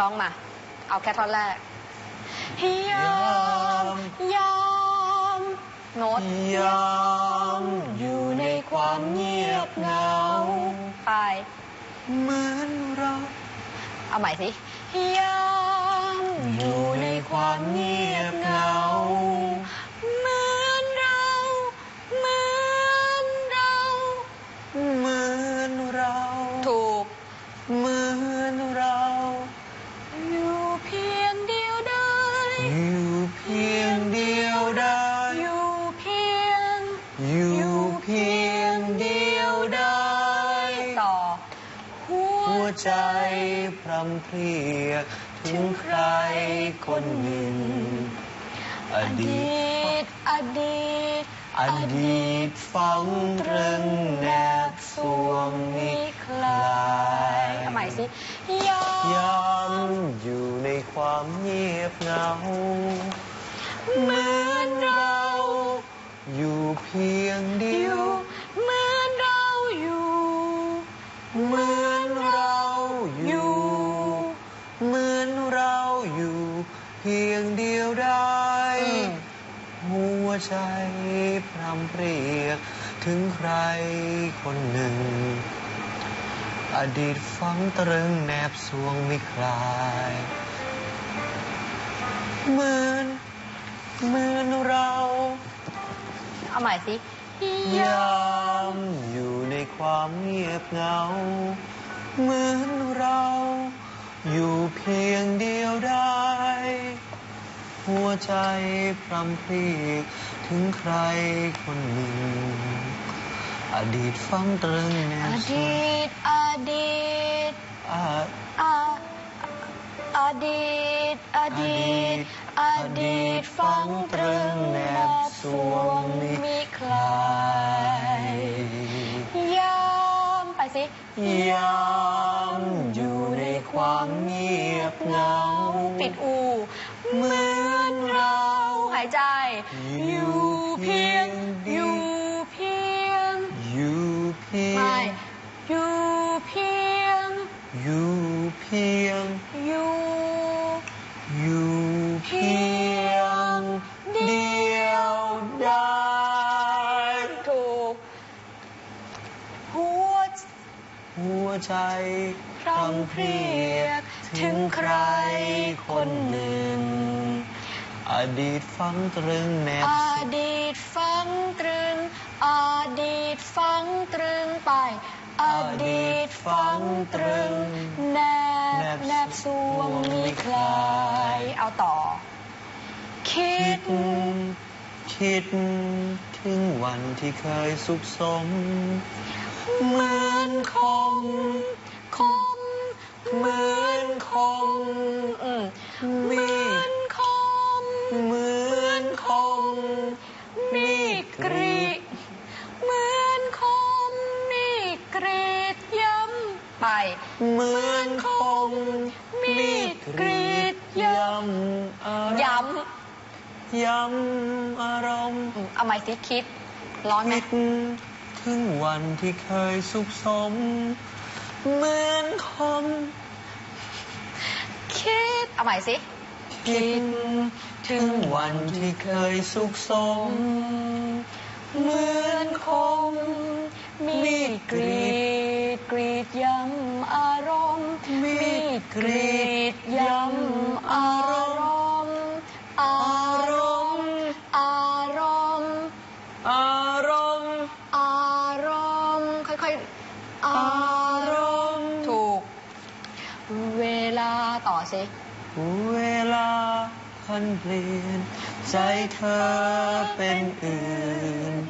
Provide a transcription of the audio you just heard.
ร้องมา เอาแค่ท่อนแรกยามยามโน้ตยามอยู่ในความเงียบเหงาไปเหมือนเรา เอาใหม่สิยาม อยู่เพียงเดียวได้ อยู่เพียง อยู่เพียงเดียวได้ ต่อ หัหัววใจพรำเพรียกถึงใครคนหนึ่ง ออดีดีต ต อดีต อดีตฝังตรึงแนบสวงมิคลายเอาใหม่สิยามยามอยู่ใน ความเงียบเหงาเหมือนเราอยู่เพียงเดีอยวยู่เหมือนเราอยู่เหมือนเราอยู่เหมือนเราอยู่เพียงเดียวได้อืมหัวใจพรำเพรียกถึงใครคนหนึ่ง อดีตฝังตรึงแนบสวงไม่คลาย เหมือนเหมือนเราเอาใหม่สิยามอยู่ในความเงียบเหงา เหมือนเรา อยู่เพียงเดียวได้ หัวใจพรำเพรียกถึงใครคนหนึ่ง อดีตฝังตรึงแนอบสวงดีตอดีตอาอาอดีต อดีต อดีตฝังตรึงแนบสวงมิคลายยามไปสิยามอยู่ในความเงียบเหงาปิดอูเหมือนเราหายใจ อยู่เพียง อยู่เพียง อยู่เพียไม่งอยู่เพียง อยู่เพียงอยู่อยู่เพียงเดียวได้ถูก หัวหัวใจพร่ำเพรียกถึงใครคนหนึ่ง อดีตฝังตรึงแนบอสวงดีตฝังตรึง อดีตฝังตรึงไป อดีตฝังตรึง แนบแนบสวงมีคลาย เอาต่อ คิด คิดถึงวันที่เคยสุขสม เหมือนคม คม เหมือนคมเหมือนคม เหมือนคม มีกรีดเหมือนคม มีกรีดย้ำไป เหมือนคม มีกรีด ย้ย้ำอารำย้มณ์ย้ำอารมณ์ำเอาใหม่สิคิด ร้อนไหมคิดถึงวันที่เคยสุขสม เหมือนคมคิด เอาใหม่สิ คิดถึงวันที่เคยสุขสม เหมือนคมมีดกรีดกรีดย้ำอารมณ์มีดกรีดย้ำ เวลาต่อสิ เวลาพันเปลี่ยนใจเธอเป็นอื่น